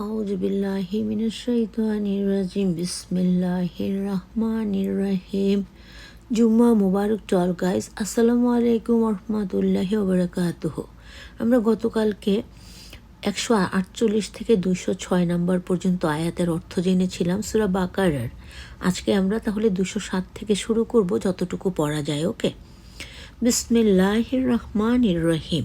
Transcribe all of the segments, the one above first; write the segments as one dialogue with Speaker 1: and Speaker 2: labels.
Speaker 1: أعوذ بالله من الشيطان الرجيم بسم الله الرحمن الرحيم জুম্মা মুবারক টল গাইস আসসালামু আলাইকুম রহমতুল্লাহি ওবরাকাতুহ আমরা গতকালকে একশো আটচল্লিশ থেকে দুইশো ছয় নম্বর পর্যন্ত আয়াতের অর্থ জেনেছিলাম সুরা বাকারার আজকে আমরা তাহলে দুশো সাত থেকে শুরু করব যতটুকু পড়া যায় ওকে বিসমিল্লাহির রহমানির রহিম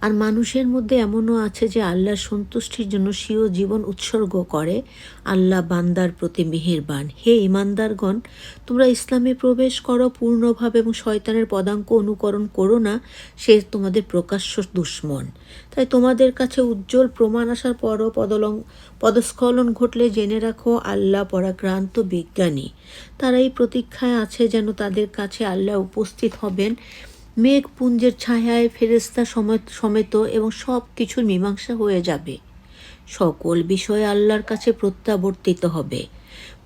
Speaker 1: আর মানুষের মধ্যে এমনও আছে যে আল্লাহর সন্তুষ্টির জন্য স্বীয় জীবন উৎসর্গ করে। আল্লাহ বান্দার প্রতি মেহেরবান। হে ইমানদারগণ, তোমরা ইসলামে প্রবেশ করো পূর্ণভাবে এবং শয়তানের পদাঙ্ক অনুকরণ করো না, সে তোমাদের প্রকাশ্য দুশ্মন। তাই তোমাদের কাছে উজ্জ্বল প্রমাণ আসার পরও পদলং, পদস্খলন ঘটলে জেনে রাখো, আল্লাহ পরাক্রান্ত বিজ্ঞানী। তারা এই প্রতীক্ষায় আছে যেন তাদের কাছে আল্লাহ উপস্থিত হবেন মেঘপুঞ্জের ছায়ায় ফেরেস্তা সমেত এবং সব কিছুর মীমাংসা হয়ে যাবে। সকল বিষয়ে আল্লাহর কাছে প্রত্যাবর্তিত হবে।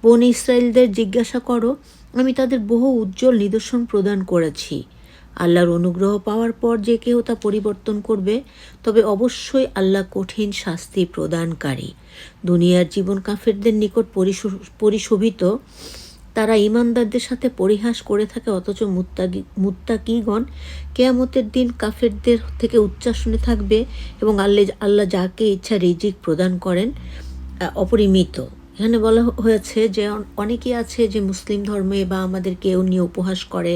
Speaker 1: বন ইসরায়েলদের জিজ্ঞাসা করো, আমি তাদের বহু উজ্জ্বল নিদর্শন প্রদান করেছি। আল্লাহর অনুগ্রহ পাওয়ার পর যে কেউ তা পরিবর্তন করবে, তবে অবশ্যই আল্লাহ কঠিন শাস্তি প্রদানকারী। দুনিয়ার জীবন কাফেরদের নিকট পরিশো- পরিশোভিত তারা ইমানদারদের সাথে পরিহাস করে থাকে, অথচ মুত্তাকি মুত্তাকিগণ কেয়ামতের দিন কাফেরদের থেকে উচ্চাসনে থাকবে এবং আল্লাহ আল্লাহ যাকে ইচ্ছা রিজিক প্রদান করেন অপরিমিত। এখানে বলা হয়েছে যে অনেকেই আছে যে মুসলিম ধর্মে বা আমাদের কেউ নিয়ে উপহাস করে,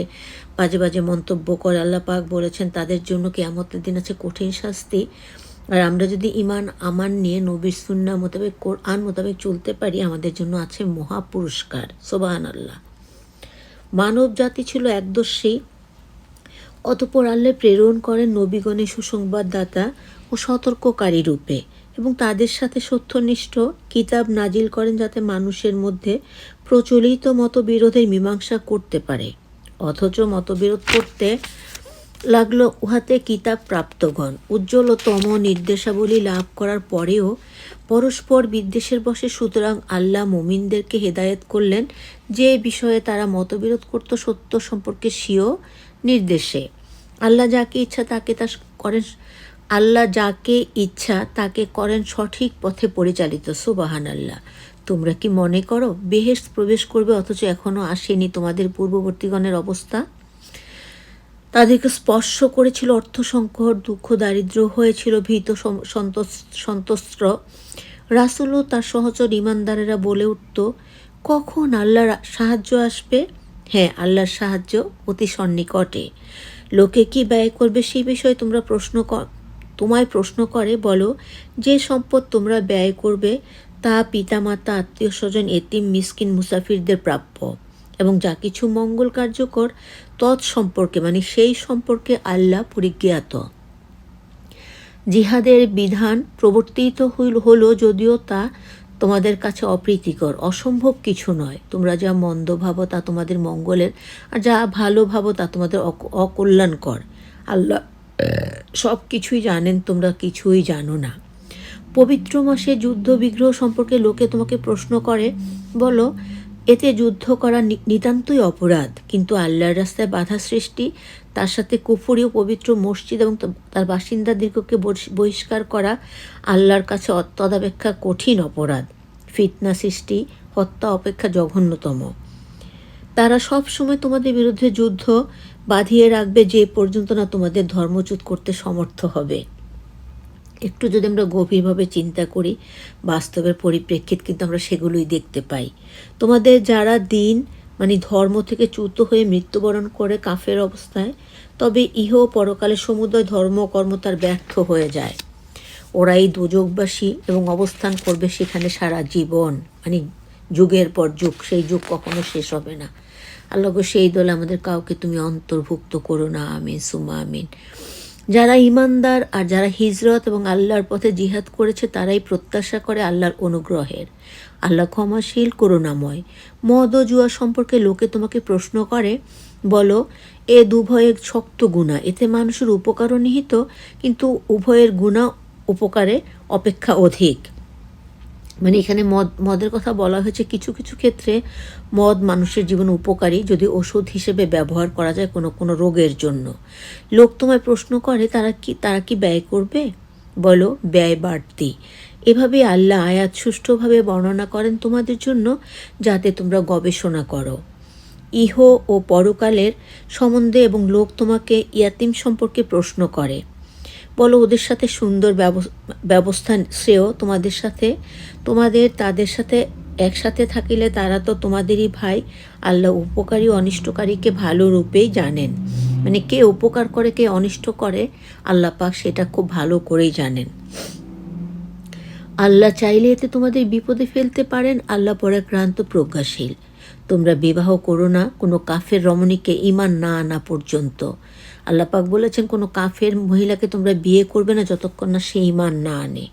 Speaker 1: বাজে বাজে মন্তব্য করে, আল্লাহ পাক বলেছেন তাদের জন্য কেয়ামতের দিন আছে কঠিন শাস্তি। আর আমরা যদি ইমান আমান নিয়ে নবীর সুন্না মোতাবেক কোরআন মোতাবেক চলতে পারি, আমাদের জন্য আছে মহা পুরস্কার সোবাহান আল্লাহ মানব জাতি ছিল একদর্শী অতপর আল্লাহ প্রেরণ করেন নবীগণের সুসংবাদদাতা ও সতর্ককারী রূপে এবং তাদের সাথে সত্যনিষ্ঠ কিতাব নাজিল করেন যাতে মানুষের মধ্যে প্রচলিত মতবিরোধের মীমাংসা করতে পারে। অথচ মতবিরোধ করতে লাগল উহাতে কিতাব প্রাপ্তগণ উজ্জ্বলতম নির্দেশাবলী লাভ করার পরেও পরস্পর বিদ্বেষের বসে সুতরাং আল্লাহ মুমিনদেরকে হেদায়েত করলেন যে বিষয়ে তারা মতবিরোধ করত সত্য সম্পর্কে স্বীয় নির্দেশে। আল্লাহ যাকে ইচ্ছা তাকে তা করেন, আল্লাহ যাকে ইচ্ছা তাকে করেন সঠিক পথে পরিচালিত সুবাহান আল্লাহ তোমরা কি মনে করো, বেহেশত প্রবেশ করবে অথচ এখনও আসেনি তোমাদের পূর্ববর্তীগণের অবস্থা? তাদেরকে স্পর্শ করেছিল অর্থ সংকট দুঃখ দারিদ্র হয়েছিল ভীত সন্ত্রস্ত রাসুল ও তার সহচর ইমানদারেরা বলে উঠত, কখন আল্লাহর সাহায্য আসবে? হ্যাঁ আল্লাহর সাহায্য অতি সন্নিকটে। লোকে কি ব্যয় করবে সেই বিষয়ে তোমরা প্রশ্ন তোমায় প্রশ্ন করে, বলো, যে সম্পদ তোমরা ব্যয় করবে তা পিতামাতা আত্মীয় স্বজন এতিম, মিসকিন, মুসাফিরদের প্রাপ্য। এবং যা কিছু মঙ্গল কার্যকর, তৎ সম্পর্কে মানে সেই সম্পর্কে আল্লাহ পরিজ্ঞাত। জিহাদের বিধান প্রবর্তিত হলো যদিও তা তোমাদের কাছে অপ্রীতিকর, অসম্ভব কিছু নয়। তোমরা যা মন্দ ভাবো তা তোমাদের মঙ্গলের, আর যা ভালো ভাবো তা তোমাদের অক- অকল্যাণকর। আল্লাহ, সব কিছুই জানেন, তোমরা কিছুই জানো না। পবিত্র মাসে যুদ্ধ বিগ্রহ সম্পর্কে লোকে তোমাকে প্রশ্ন করে, বলো এতে যুদ্ধ করা নিতান্তই অপরাধ। কিন্তু আল্লাহর রাস্তায় বাধা সৃষ্টি, তার সাথে কুফুরি ও পবিত্র মসজিদ এবং তার বাসিন্দাদিগকে বহিষ- বহিষ্কার করা আল্লাহর কাছে তদাপেক্ষা কঠিন অপরাধ। ফিতনা সৃষ্টি, হত্যা অপেক্ষা জঘন্যতম। তারা সব সময় তোমাদের বিরুদ্ধে যুদ্ধ বাঁধিয়ে রাখবে যে পর্যন্ত না তোমাদের ধর্মচ্যুত করতে সমর্থ হবে। একটু যদি আমরা গভীরভাবে চিন্তা করি, বাস্তবের পরিপ্রেক্ষিত কিন্তু আমরা সেগুলোই দেখতে পাই। তোমাদের যারা দিন মানে ধর্ম থেকে চ্যুত হয়ে মৃত্যুবরণ করে কাফের অবস্থায়, তবে ইহ পরকালে সমুদয় ধর্ম কর্ম তার ব্যর্থ হয়ে যায়। ওরাই দুযোগবাসী এবং অবস্থান করবে সেখানে সারা জীবন। মানে যুগের পর যুগ, সেই যুগ কখনো শেষ হবে না। আল্লাহ সেই দল আমাদের কাউকে তুমি অন্তর্ভুক্ত করো না। আমিন সুমা আমিন। যারা ইমানদার আর যারা হিজরত এবং আল্লাহর পথে জিহাদ করেছে, তারাই প্রত্যাশা করে আল্লাহর অনুগ্রহের। আল্লাহ ক্ষমাশীল, করুণাময়। মদ ও জুয়া সম্পর্কে লোকে তোমাকে প্রশ্ন করে, বলো, এ দুভয়ের শক্ত গুণা, এতে মানুষের উপকারও নিহিত, কিন্তু উভয়ের গুণা উপকারে অপেক্ষা অধিক। মানে এখানে মদ, মদের কথা বলা হয়েছে কিছু কিছু ক্ষেত্রে মদ মানুষের জীবনে উপকারী যদি ওষুধ হিসেবে ব্যবহার করা যায় কোনো কোনো রোগের জন্য। লোক তোমায় প্রশ্ন করে, তারা কি তারা কি ব্যয় করবে? বলো, ব্যয় বাড়তি। এভাবে আল্লাহ আয়াত সুষ্ঠুভাবে বর্ণনা করেন তোমাদের জন্য, যাতে তোমরা গবেষণা করো। ইহ ও পরকালের সম্বন্ধে এবং লোক তোমাকে ইয়াতিম সম্পর্কে প্রশ্ন করে। বলো, ওদের সাথে সুন্দর ব্যব- ব্যবস্থা শ্রেয় তোমাদের সাথে। তোমাদের, তাদের সাথে একসাথে থাকিলে তারা তো তোমাদেরই ভাই। আল্লাহ উপকারী, অনিষ্টকারীকে ভালো রূপেই জানেন। মানে কে উপকার করে, কে অনিষ্ট করে, আল্লাহ পাক সেটা খুব ভালো করেই জানেন। আল্লাহ চাইলে এতে তোমাদের বিপদে ফেলতে পারেন। আল্লাহ পরাক্রান্ত প্রজ্ঞাশীল। তোমরা বিবাহ করো না, কোনো কাফের রমণীকে ইমান না আনা পর্যন্ত। আল্লাহ পাক বলেছেন, কোনো কাফের মহিলাকে তোমরা বিয়ে করবে না যতক্ষণ না সে ইমান না আনে।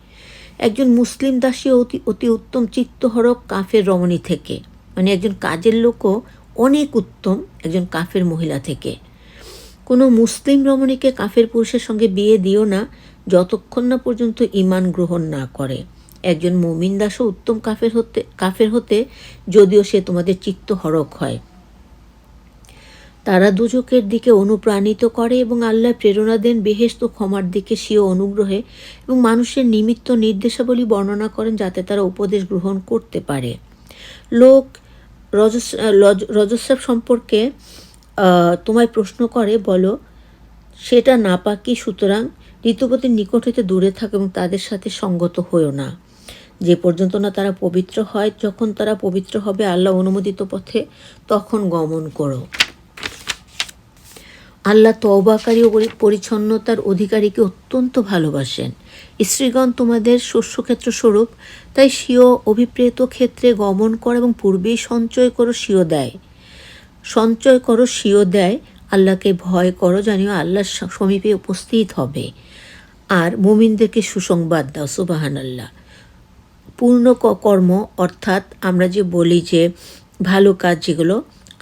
Speaker 1: একজন মুসলিম দাসী অতি অতি উত্তম চিত্তহরক কাফের রমণী থেকে মানে একজন কাজের লোকও অনেক উত্তম একজন কাফের মহিলা থেকে। কোনো মুসলিম রমণীকে কাফের পুরুষের সঙ্গে বিয়ে দিও না যতক্ষণ না পর্যন্ত ইমান গ্রহণ না করে। একজন মুমিন দাসও উত্তম কাফের হতে কাফের হতে যদিও সে তোমাদের চিত্ত হরক হয়। তারা দুজকের দিকে অনুপ্রাণিত করে এবং আল্লাহ প্রেরণা দেন বেহেস্ত ক্ষমার দিকে স্বীয় অনুগ্রহে এবং মানুষের নিমিত্ত নির্দেশাবলী বর্ণনা করেন যাতে তারা উপদেশ গ্রহণ করতে পারে। লোক রজস রজস্রাব সম্পর্কে তোমায় প্রশ্ন করে, বলো, সেটা না নাপাকি সুতরাং ঋতুপতির নিকট হইতে দূরে থাকো এবং তাদের সাথে সঙ্গত হয়েও না। যে পর্যন্ত না তারা পবিত্র হয়, যখন তারা পবিত্র হবে আল্লাহ অনুমোদিত পথে, তখন গমন করো। আল্লাহ তওবাকারী ও পরি- পরিচ্ছন্নতার অধিকারীকে অত্যন্ত ভালোবাসেন। স্ত্রীগণ, তোমাদের শস্যক্ষেত্র স্বরূপ, তাই স্বীয় অভিপ্রেত ক্ষেত্রে গমন করো এবং পূর্বেই সঞ্চয় করো, স্বীয় দেয়। সঞ্চয় করো, স্বীয় দেয়। আল্লাহকে ভয় করো, জানিও আল্লাহর সমীপে উপস্থিত হবে। আর মুমিনদেরকে সুসংবাদ দাও সুবাহান আল্লাহ পূর্ণ কর্ম, অর্থাৎ আমরা যে বলি যে ভালো কাজ যেগুলো,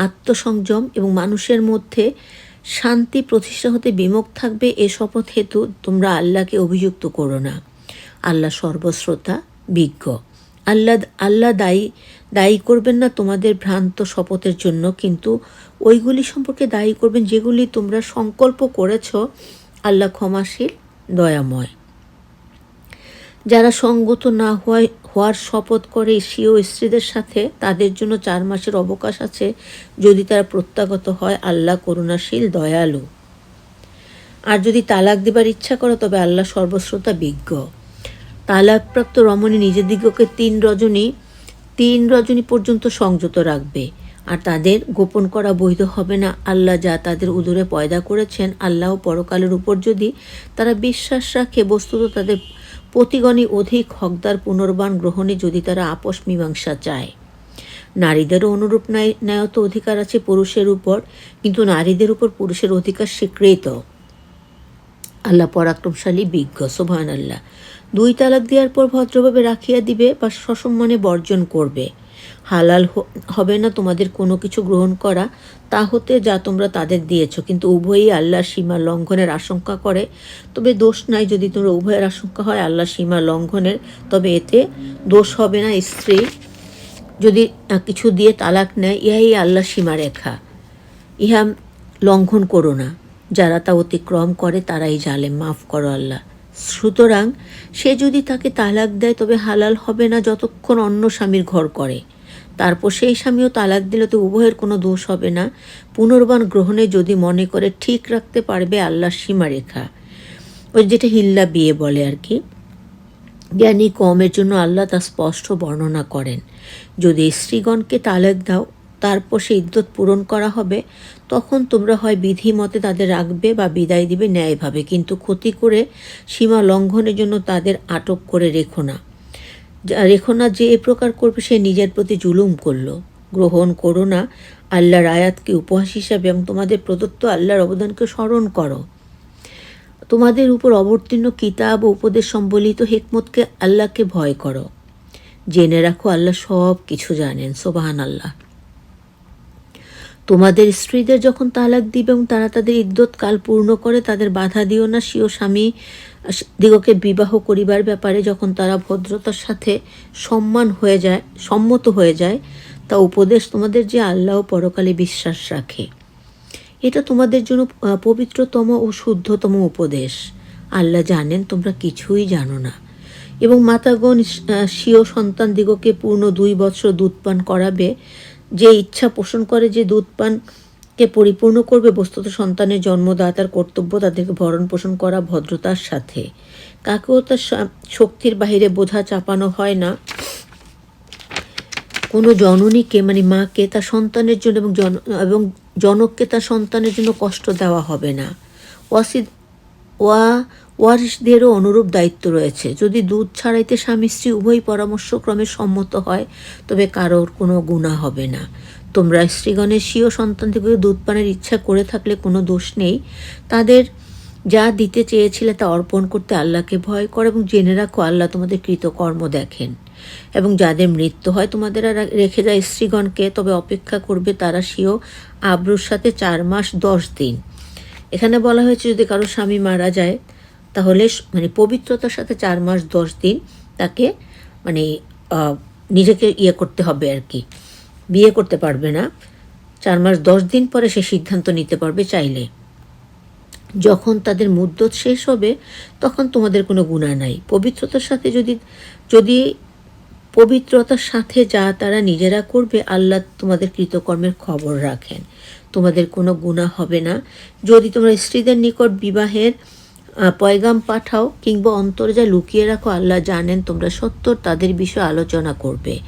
Speaker 1: আত্মসংযম এবং মানুষের মধ্যে শান্তি প্রতিষ্ঠা হতে বিমুখ থাকবে এ শপথ হেতু তোমরা আল্লাহকে অভিযুক্ত করো না। আল্লাহ সর্বশ্রোতা, বিজ্ঞ। আল্লাহ আল্লাহ দায়ী দায়ী করবেন না তোমাদের ভ্রান্ত শপথের জন্য, কিন্তু ওইগুলি সম্পর্কে দায়ী করবেন যেগুলি তোমরা সংকল্প করেছ, আল্লাহ ক্ষমাশীল, দয়াময়। যারা সঙ্গত না হওয়ায় হওয়ার শপথ করে স্বীয় স্ত্রীদের সাথে, তাদের জন্য চার মাসের অবকাশ আছে যদি তারা প্রত্যাগত হয়। আল্লাহ করুণাশীল, দয়ালু। আর যদি তালাক দেবার ইচ্ছা করো, তবে আল্লাহ সর্বশ্রোতা বিজ্ঞ। তালাকপ্রাপ্ত রমণী নিজের দিগকে তিন রজনী তিন রজনী পর্যন্ত সংযত রাখবে। আর তাদের গোপন করা বৈধ হবে না। আল্লাহ যা তাদের উদরে পয়দা করেছেন, আল্লাহ পরকালের উপর যদি তারা বিশ্বাস রাখে, বস্তুত তাদের প্রতিগণই অধিক হকদার পুনর্বাণ গ্রহণে যদি তারা আপোষ মীমাংসা চায়। নারীদেরও অনুরূপ ন্যায়, ন্যায়ত অধিকার আছে পুরুষের উপর, কিন্তু নারীদের উপর পুরুষের অধিকার স্বীকৃত। আল্লাহ পরাক্রমশালী বিজ্ঞ সোভান আল্লাহ দুই তালাক দেওয়ার পর ভদ্রভাবে রাখিয়া দিবে বা সসম্মানে বর্জন করবে। হালাল হবে না, তোমাদের কোনো কিছু গ্রহণ করা, তা হতে যা তোমরা তাদের দিয়েছ। কিন্তু উভয়ই আল্লাহর সীমা লঙ্ঘনের আশঙ্কা করে। তবে দোষ নাই যদি তোমরা উভয়ের আশঙ্কা হয় আল্লাহর সীমা লঙ্ঘনের, তবে এতে দোষ হবে না স্ত্রী। যদি কিছু দিয়ে তালাক নেয়, ইহাই আল্লাহ সীমারেখা ইহা লঙ্ঘন করো না। যারা তা অতিক্রম করে, তারাই জালে মাফ করো আল্লাহ। সুতরাং সে যদি তাকে তালাক দেয়, তবে হালাল হবে না যতক্ষণ অন্য স্বামীর ঘর করে। তারপর সেই স্বামীও তালাক দিলে তো উভয়ের কোনো দোষ হবে না। পুনর্বান গ্রহণে যদি মনে করে ঠিক রাখতে পারবে আল্লাহর সীমারেখা। ওই যেটা হিল্লা বিয়ে বলে আর কি। জ্ঞানী কমের জন্য আল্লাহ তা স্পষ্ট বর্ণনা করেন। যদি স্ত্রীগণকে তালাক দাও, তারপর সে ইদ্যত পূরণ করা হবে, তখন তোমরা হয় বিধি মতে তাদের রাখবে বা বিদায় দিবে ন্যায়ভাবে। কিন্তু ক্ষতি করে সীমা লঙ্ঘনের জন্য তাদের আটক করে রেখো না। রেখো না যে এ প্রকার করবে, সে নিজের প্রতি জুলুম করল। গ্রহণ করো না, আল্লাহর আয়াতকে উপহাস হিসাবে এবং তোমাদের প্রদত্ত আল্লাহর অবদানকে স্মরণ করো। তোমাদের উপর অবতীর্ণ কিতাব ও উপদেশ সম্বলিত হেকমতকে আল্লাহকে ভয় করো। জেনে রাখো, আল্লাহ সব কিছু জানেন সোবাহান আল্লাহ তোমাদের স্ত্রীদের যখন তালাক দিবে এবং তারা তাদের ইদ্যত কাল পূর্ণ করে, তাদের বাধা দিও না, স্বীয় স্বামী দিগকে বিবাহ করিবার ব্যাপারে যখন তারা ভদ্রতার সাথে সম্মান হয়ে যায়, সম্মত হয়ে যায়, তা উপদেশ তোমাদের যে আল্লাহ পরকালে বিশ্বাস রাখে। এটা তোমাদের জন্য পবিত্রতম ও শুদ্ধতম উপদেশ। আল্লাহ জানেন তোমরা কিছুই জানো না। এবং মাতাগণ স্বীয় সন্তান দিগকে পূর্ণ দুই বৎসর দুধ পান করাবে। যে ইচ্ছা পোষণ করে যে দুধ পানকে পরিপূর্ণ করবে বস্তুত সন্তানের জন্মদাতার কর্তব্য তাদেরকে ভরণ পোষণ করা ভদ্রতার সাথে। কাকেও তার শক্তির বাহিরে বোঝা চাপানো হয় না। কোনো জননীকে মানে মাকে তার সন্তানের জন্য এবং জন এবং জনককে তার সন্তানের জন্য কষ্ট দেওয়া হবে না। ওয়াসিদ ওয়া ওয়ারিসদেরও অনুরূপ দায়িত্ব রয়েছে। যদি দুধ ছাড়াইতে স্বামী স্ত্রী উভয় পরামর্শক্রমে সম্মত হয়, তবে কারোর কোনো গুণা হবে না। তোমরা স্ত্রীগণের স্বীয় সন্তান থেকে দুধ পানের ইচ্ছা করে থাকলে কোনো দোষ নেই। তাদের যা দিতে চেয়েছিলে তা অর্পণ করতে আল্লাহকে ভয় করো এবং জেনে রাখো আল্লাহ তোমাদের কৃতকর্ম দেখেন। এবং যাদের মৃত্যু হয় তোমাদের আর রেখে যায় স্ত্রীগণকে, তবে অপেক্ষা করবে তারা স্বীয় আব্রুর সাথে চার মাস দশ দিন। এখানে বলা হয়েছে, যদি কারও স্বামী মারা যায়, তাহলে মানে পবিত্রতার সাথে চার মাস দশ দিন তাকে মানে নিজেকে ইয়ে করতে হবে আর কি। বিয়ে করতে পারবে না, চার মাস দশ দিন পরে সে সিদ্ধান্ত নিতে পারবে চাইলে। যখন তাদের মুদ্দত শেষ হবে, তখন তোমাদের কোনো গুণা নাই। পবিত্রতার সাথে যদি যদি পবিত্রতার সাথে যা তারা নিজেরা করবে, আল্লাহ তোমাদের কৃতকর্মের খবর রাখেন। তোমাদের কোনো গুণা হবে না। যদি তোমরা স্ত্রীদের নিকট বিবাহের পয়গাম পাঠাও কিংবা অন্তরে যা লুকিয়ে রাখো, আল্লাহ জানেন তোমরা সত্তর তাদের বিষয়ে আলোচনা করবে।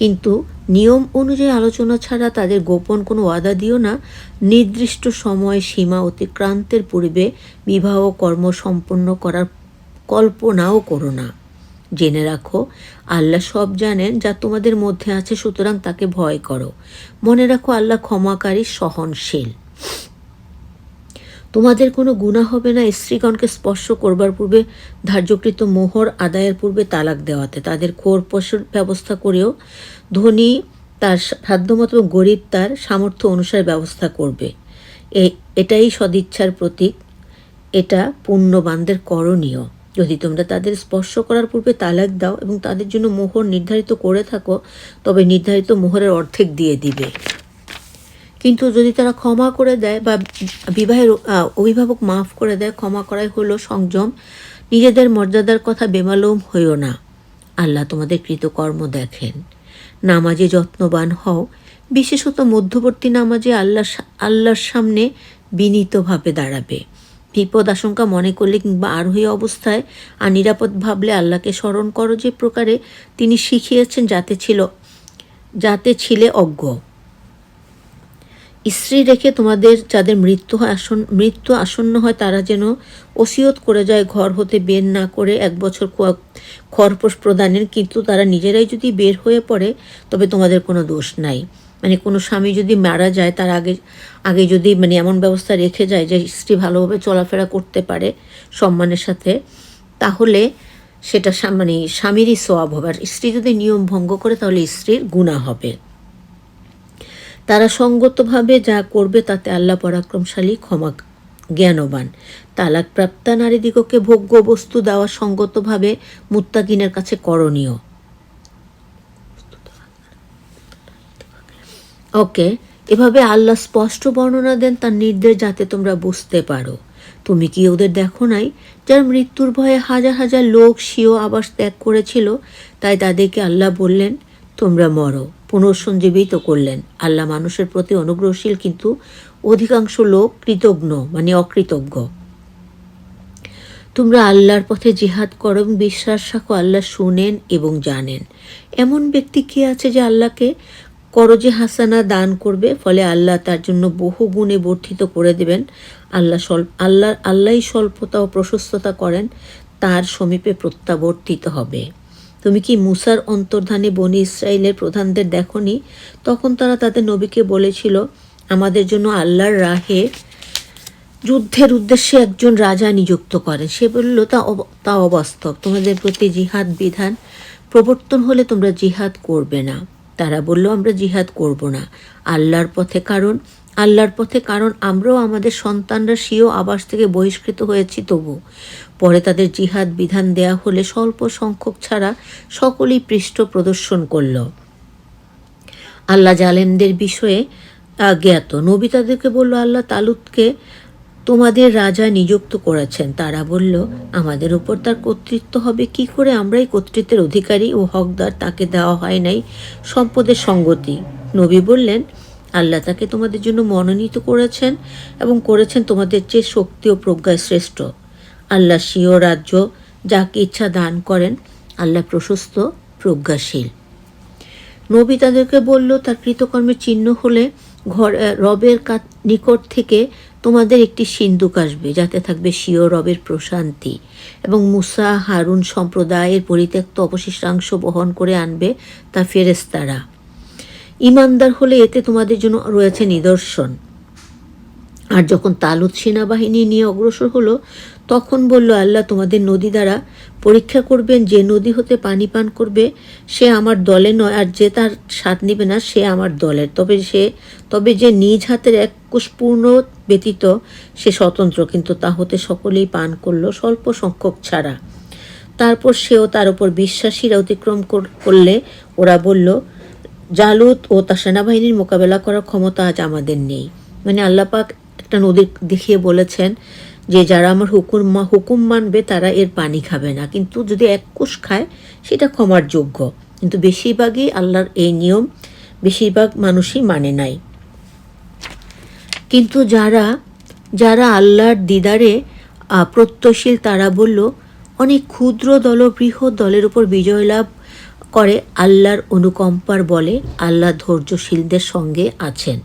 Speaker 1: কিন্তু নিয়ম অনুযায়ী আলোচনা ছাড়া তাদের গোপন কোনো ওয়াদা দিও না। নির্দিষ্ট সময় সীমা অতিক্রান্তের পূর্বে বিবাহ কর্ম সম্পন্ন করার কল্পনাও করো না। জেনে রাখো, আল্লাহ সব জানেন যা তোমাদের মধ্যে আছে, সুতরাং তাকে ভয় করো। মনে রাখো, আল্লাহ ক্ষমাকারী, সহনশীল। তোমাদের কোনো গুণা হবে না। স্ত্রীগণকে স্পর্শ করবার পূর্বে ধার্যকৃত মোহর আদায়ের পূর্বে তালাক দেওয়াতে। তাদের খোর পশুর ব্যবস্থা করেও ধনী তার সাধ্যমতো এবং গরিব তার সামর্থ্য অনুসারে ব্যবস্থা করবে। এ- এটাই সদিচ্ছার প্রতীক। এটা পুণ্যবানদের করণীয়। যদি তোমরা তাদের স্পর্শ করার পূর্বে তালাক দাও এবং তাদের জন্য মোহর নির্ধারিত করে থাকো, তবে নির্ধারিত মোহরের অর্ধেক দিয়ে দিবে। কিন্তু যদি তারা ক্ষমা করে দেয় বা বিবাহের অভিভাবক মাফ করে দেয়, ক্ষমা করাই হলো সংযম। নিজেদের মর্যাদার কথা বেমালুম হইও না। আল্লাহ তোমাদের কৃতকর্ম দেখেন। নামাজে যত্নবান হও। বিশেষত মধ্যবর্তী নামাজে আল্লাহ আল্লাহর সামনে বিনীতভাবে দাঁড়াবে। বিপদ আশঙ্কা মনে করলে কিংবা আরোহী অবস্থায় আর নিরাপদ ভাবলে আল্লাহকে স্মরণ করো যে প্রকারে তিনি শিখিয়েছেন যাতে ছিল, যাতে ছিলে অজ্ঞ। স্ত্রী রেখে তোমাদের যাদের মৃত্যু হয় আসন মৃত্যু আসন্ন হয়, তারা যেন ওসিয়ত করে যায়, ঘর হতে বের না করে এক বছর খ- খরপোশ প্রদানের। কিন্তু তারা নিজেরাই যদি বের হয়ে পড়ে, তবে তোমাদের কোনো দোষ নাই। মানে কোনো স্বামী যদি মারা যায়, তার আগে আগে যদি মানে এমন ব্যবস্থা রেখে যায় যে স্ত্রী ভালোভাবে চলাফেরা করতে পারে সম্মানের সাথে, তাহলে সেটা মানে স্বামীরই সোয়াব হবে। আর স্ত্রী যদি নিয়ম ভঙ্গ করে, তাহলে স্ত্রীর গুণা হবে। তারা সঙ্গতভাবে যা করবে তাতে আল্লাহ পরাক্রমশালী, ক্ষমা, জ্ঞানবান। তালাক প্রাপ্তা নারীদিগকে ভোগ্য বস্তু দেওয়া সঙ্গতভাবে মুত্তাকিনের কাছে করণীয়। ওকে, এভাবে আল্লাহ স্পষ্ট বর্ণনা দেন তার নির্দেশ যাতে তোমরা বুঝতে পারো। তুমি কি ওদের দেখো নাই? যার মৃত্যুর ভয়ে হাজার হাজার লোক স্বীয় আবাস ত্যাগ করেছিল, তাই তাদেরকে আল্লাহ বললেন, তোমরা মরো। পুনঃসঞ্জীবিত করলেন। আল্লাহ মানুষের প্রতি অনুগ্রহশীল কিন্তু অধিকাংশ লোক কৃতজ্ঞ মানে অকৃতজ্ঞ। তোমরা আল্লাহর পথে জিহাদ করো এবং বিশ্বাস রাখো আল্লাহ শুনেন এবং জানেন। এমন ব্যক্তি কে আছে যে আল্লাহকে করজে হাসানা দান করবে, ফলে আল্লাহ তার জন্য বহু গুণে বর্ধিত করে দেবেন। আল্লাহ স্বল্প, আল্লাহ, আল্লাহই স্বল্পতা ও প্রশস্ততা করেন, তার সমীপে প্রত্যাবর্তিত হবে। তুমি কি মুসার অন্তর্ধানে বনি ইসরায়েলের প্রধানদের দেখনি? তখন তারা তাদের নবীকে বলেছিল, আমাদের জন্য আল্লাহর রাহে যুদ্ধের উদ্দেশ্যে একজন রাজা নিযুক্ত করেন সে বলল, তা তা অবাস্তব। তোমাদের প্রতি জিহাদ বিধান প্রবর্তন হলে তোমরা জিহাদ করবে না। তারা বলল, আমরা জিহাদ করব না। আল্লাহর পথে কারণ আল্লাহর পথে, কারণ আমরাও আমাদের সন্তানরা স্বীয় আবাস থেকে বহিষ্কৃত হয়েছি তবু। পরে তাদের জিহাদ বিধান দেয়া হলে স্বল্প সংখ্যক ছাড়া সকলেই পৃষ্ঠ প্রদর্শন করল। আল্লাহ জালেমদের বিষয়ে জ্ঞাত। নবী তাদেরকে বলল, আল্লাহ তালুতকে তোমাদের রাজা নিযুক্ত করেছেন। তারা বলল, আমাদের উপর তার কর্তৃত্ব হবে। কি করে আমরাই কর্তৃত্বের অধিকারী ও হকদার তাকে দেওয়া হয় নাই সম্পদের সঙ্গতি? নবী বললেন আল্লাহ তাকে তোমাদের জন্য মনোনীত করেছেন এবং করেছেন তোমাদের চেয়ে শক্তি ও প্রজ্ঞায় শ্রেষ্ঠ। আল্লাহ স্বীয় রাজ্য যাকে ইচ্ছা দান করেন, আল্লাহ প্রশস্ত, প্রজ্ঞাশীল। নবী তাদেরকে বলল, তার কৃতকর্মের চিহ্ন হলে ঘর রবের নিকট থেকে তোমাদের একটি সিন্ধুক আসবে, যাতে থাকবে স্বীয় রবের প্রশান্তি। এবং মুসা, হারুন সম্প্রদায়ের পরিত্যক্ত অবশিষ্টাংশ বহন করে আনবে তা ফেরেস্তারা ইমানদার হলে এতে তোমাদের জন্য রয়েছে নিদর্শন। আর যখন তালুত সেনাবাহিনী নিয়ে অগ্রসর হলো, তখন বলল, আল্লাহ তোমাদের নদী দ্বারা পরীক্ষা করবেন, যে নদী হতে পানি পান করবে, সে আমার দলে নয়, আর যে তার স্বাদ নিবে না, সে আমার দলের। তবে সে, তবে যে নিজ হাতের এক কুশপূর্ণ ব্যতীত, সে স্বতন্ত্র, কিন্তু তা হতে সকলেই পান করল স্বল্প সংখ্যক ছাড়া। তারপর সেও তার উপর বিশ্বাসীরা অতিক্রম করলে ওরা বলল জালুত ও তার সেনাবাহিনীর মোকাবেলা করার ক্ষমতা আজ আমাদের নেই। মানে আল্লাপাক একটা নদী দেখিয়ে বলেছেন যে যারা আমার হুকুম হুকুম মানবে তারা এর পানি খাবে না। কিন্তু যদি এক কোষ খায়, সেটা ক্ষমার যোগ্য। কিন্তু বেশিরভাগই আল্লাহর এই নিয়ম বেশিরভাগ মানুষই মানে নাই। কিন্তু যারা যারা আল্লাহর দিদারে প্রত্যয়শীল, তারা বলল, অনেক ক্ষুদ্র দল বৃহৎ দলের উপর বিজয় লাভ করে আল্লাহর অনুকম্পার বলে আল্লাহ ধৈর্যশীলদের সঙ্গে আছেন।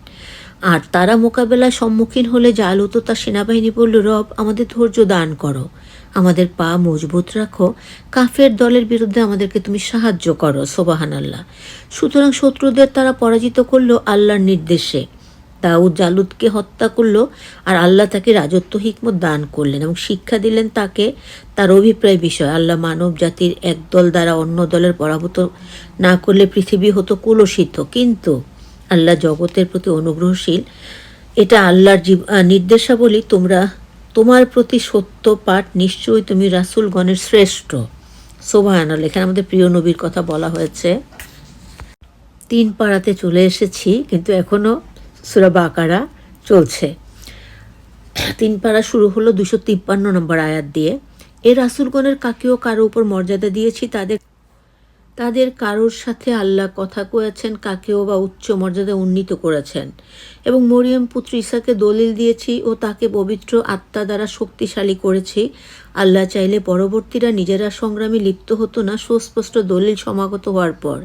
Speaker 1: আর তারা মোকাবেলায় সম্মুখীন হলে জালুত তার সেনাবাহিনী বলল, রব, আমাদের ধৈর্য দান করো। আমাদের পা মজবুত রাখো। কাফের দলের বিরুদ্ধে আমাদেরকে তুমি সাহায্য করো সোবাহান আল্লাহ সুতরাং শত্রুদের তারা পরাজিত করল আল্লাহর নির্দেশে। দাউদ জালুদকে হত্যা করল আর আল্লাহ তাকে রাজত্ব হিকমত দান করলেন এবং শিক্ষা দিলেন তাকে তার অভিপ্রায় বিষয়। আল্লাহ মানব জাতির এক দল দ্বারা অন্য দলের পরাভূত না করলে পৃথিবী হতো কুলসিত। কিন্তু আল্লাহ জগতের প্রতি অনুগ্রহশীল। এটা আল্লাহর জীব নির্দেশাবলী। তোমরা, তোমার প্রতি সত্য পাঠ নিশ্চয়ই তুমি রাসুলগণের শ্রেষ্ঠ। সোভায়নাল এখানে আমাদের প্রিয় নবীর কথা বলা হয়েছে। তিন পাড়াতে চলে এসেছি, কিন্তু এখনও সুরাবা বাকারা চলছে। তিন পাড়া শুরু হলো দুশো তিপ্পান্ন নম্বর আয়াত দিয়ে। এ রাসুলগণের কাকেও কারও উপর মর্যাদা দিয়েছি, তাদের তাদের কারোর সাথে আল্লাহ কথা কয়েছেন, কাকেও বা উচ্চ মর্যাদা উন্নীত করেছেন। এবং মরিয়ম পুত্র ইসাকে দলিল দিয়েছি ও তাকে পবিত্র আত্মা দ্বারা শক্তিশালী করেছি। আল্লাহ চাইলে পরবর্তীরা নিজেরা সংগ্রামে লিপ্ত হতো না, সুস্পষ্ট দলিল সমাগত হওয়ার পর।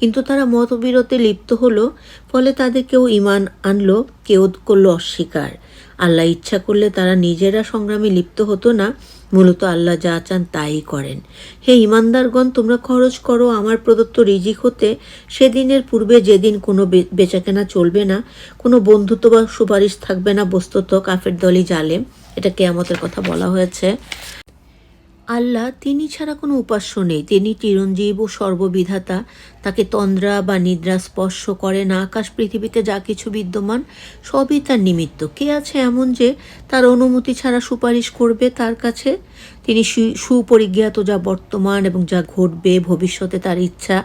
Speaker 1: কিন্তু তারা মতবিরতে লিপ্ত হলো, ফলে তাদের কেউ ইমান আনলো, কেউ করল অস্বীকার। আল্লাহ ইচ্ছা করলে তারা নিজেরা সংগ্রামে লিপ্ত হতো না মূলত আল্লাহ যা চান তাই করেন। হে ইমানদারগণ, তোমরা খরচ করো, আমার প্রদত্ত রিজিক হতে সেদিনের পূর্বে যেদিন কোনো বেচাকেনা চলবে না, কোনো বন্ধুত্ব বা সুপারিশ থাকবে না, বস্তুত কাফের দলই জালেম। এটা কেয়ামতের কথা বলা হয়েছে। আল্লাহ তিনি ছাড়া কোনো উপাস্য নেই। তিনি চিরঞ্জীব ও সর্ববিধাতা। তাকে তন্দ্রা বা নিদ্রা স্পর্শ করে না। আকাশ, পৃথিবীতে যা কিছু বিদ্যমান, সবই তার নিমিত্ত। কে আছে এমন যে তার অনুমতি ছাড়া সুপারিশ করবে তার কাছে? তিনি সুপরিজ্ঞাত যা বর্তমান এবং যা ঘটবে ভবিষ্যতে তার ইচ্ছা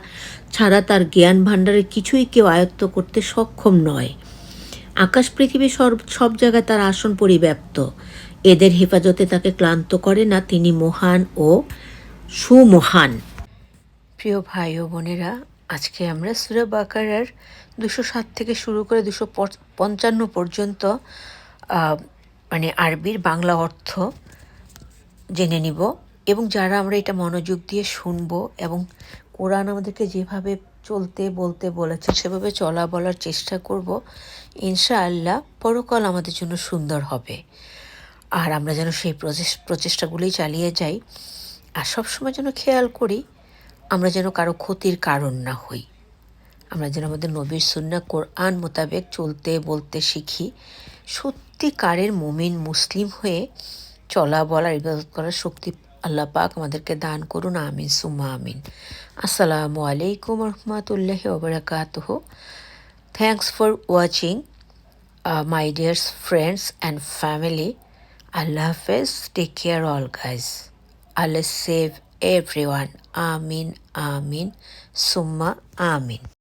Speaker 1: ছাড়া তার জ্ঞান ভাণ্ডারের কিছুই কেউ আয়ত্ত করতে সক্ষম নয়। আকাশ, পৃথিবী সব সব জায়গায় তার আসন পরিব্যাপ্ত। এদের হেফাজতে তাকে ক্লান্ত করে না, তিনি মহান ও সুমহান। প্রিয় ভাই ও বোনেরা, আজকে আমরা সুরা বাকারার দুশো সাত থেকে শুরু করে দুশো পঞ্চান্ন পর্যন্ত মানে আরবির বাংলা অর্থ জেনে নিব এবং যারা আমরা এটা মনোযোগ দিয়ে শুনব এবং কোরআন আমাদেরকে যেভাবে চলতে, বলতে বলেছে, সেভাবে চলা বলার চেষ্টা করব, ইনশাআল্লাহ পরকাল আমাদের জন্য সুন্দর হবে। আর আমরা যেন সেই প্রচেষ্টাগুলোই চালিয়ে যাই আর সবসময় যেন খেয়াল করি আমরা যেন কারও ক্ষতির কারণ না হই। আমরা যেন আমাদের নবীর সুন্না কোরআন মোতাবেক চলতে বলতে শিখি। সত্যিকারের মুমিন মুসলিম হয়ে চলা বলার, ইবাদত করার শক্তি আল্লাহ পাক আমাদেরকে দান করুন, আমিন, সুম্মা আমিন। আসসালামু আলাইকুম রহমতুল্লাহ ওবরাকাত thanks for watching my dears friends and family Allah first take care all guys. Allah save everyone. Amin, Amin, Summa, Amin.